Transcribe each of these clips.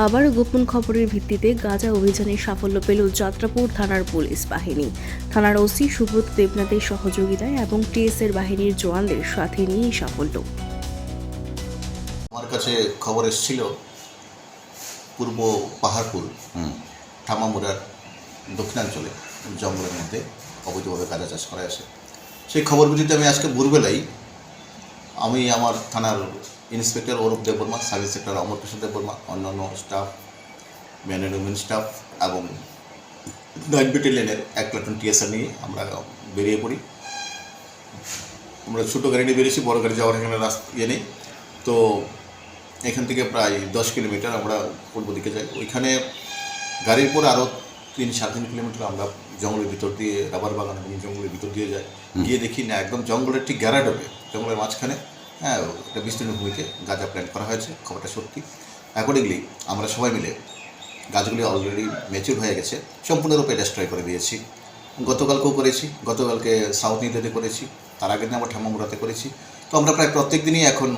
আবারও গোপন খবরের ভিত্তিতে গাঁজা অভিযানে সাফল্য পেল যাত্রাপুর থানার পুলিশ বাহিনী। থানার ওসি সুব্রত দেবনাথের সহযোগিতায় এবং টিএসএর বাহিনীর জওয়ানদের সাথে নিয়ে সাফল্য। আমার কাছে খবর এসেছিল, পূর্ব পাহাড়পুর ঠামামুড়ার দক্ষিণাঞ্চলে, জঙ্গলের মধ্যে অবৈধভাবে গাঁজা চাষ করা আসে সেই খবর ভিত্তিতে আমি আজকে ভোরবেলাই আমি আমার থানার inspector Arup Debbarma sub inspector Amar Krishna Debbarma অন্যান্য staff man and women staff এবং নাইট ব্যাটালিয়নের এক প্লাটুন টিএসআর নিয়ে আমরা বেরিয়ে পড়ি। আমরা ছোটো গাড়ি নিয়ে বেরিয়েছি বড় গাড়ি যাওয়ার এখানে রাস্তা ইয়ে নেই। তো এখান থেকে প্রায় দশ কিলোমিটার আমরা পূর্ব দিকে যাই। ওইখানে গাড়ির পর আরও তিন সাড়ে তিন কিলোমিটার আমরা জঙ্গলের ভিতর দিয়ে রাবার বাগান এবং জঙ্গলের ভিতর দিয়ে যাই। গিয়ে দেখি না একদম জঙ্গলের ঠিক গ্যারা ডোবে জঙ্গলের মাঝখানে হ্যাঁ একটা বিস্তীর্ণ ভূমিতে গাঁজা প্ল্যান্ট করা হয়েছে খবরটা সত্যি অ্যাকর্ডিংলি আমরা সবাই মিলে গাছগুলি অলরেডি ম্যাচিউর হয়ে গেছে, সম্পূর্ণরূপে ডেস্ট্রয় করে দিয়েছি। গতকালকেও করেছি, গতকালকে সাউথ নিউদিতে করেছি, তার আগের দিন আমরা ঠামামুড়াতে করেছি। তো আমরা প্রায় প্রত্যেক দিনই এখন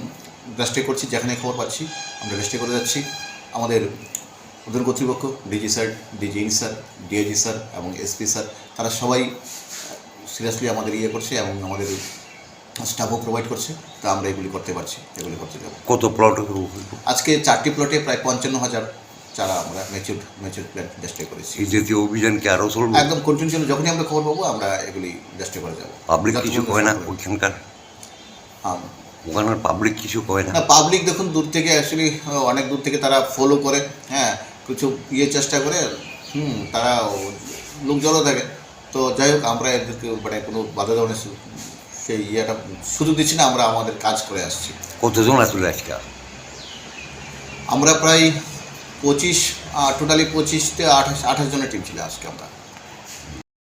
ডেস্ট্রে করছি যেখানে খবর পাচ্ছি, আমরা ডেস্ট্রে করে যাচ্ছি। আমাদের ওদের কর্তৃপক্ষ DG sir DG in sir DAG sir এবং এসপি স্যার তারা সবাই সিরিয়াসলি আমাদের ইয়ে করছে এবং আমাদের স্টাফও প্রোভাইড করছে তা আমরা এগুলি করতে পারছি এগুলি করতে যাব। কত প্লট আজকে চারটি প্লটে প্রায় পঞ্চান্ন হাজার চারা আমরা ম্যাচিউর ম্যাচিউর প্ল্যান্ট ডেস্ট্রয় করেছি। এই জাতীয় অভিযানকে আরও চলবে? একদম কন্টিনিউ যখনই আমরা খবর পাবো আমরা এগুলি ডেস্ট্রয় করে যাব। পাবলিক কিছু কয় না। ওইখানকার হ্যাঁ। ওখানকার? পাবলিক কিছু কয় না? পাবলিক দেখুন দূর থেকে অ্যাকচুয়ালি অনেক দূর থেকে তারা ফলো করে হ্যাঁ কিছু ইয়ে চেষ্টা করে হুম তারা লোক জড়ো থাকে। তো যাই হোক আমরা এদেরকে মানে কোনো বাধা ধরনের সেই ইয়েটা সুযোগ দিচ্ছি না আমরা আমাদের কাজ করে আসছি। কতজন আসলে আজকে আমরা প্রায় পঁচিশ টোটালি পঁচিশতে আঠাশ আঠাশ জনের টিম ছিল আজকে আমরা।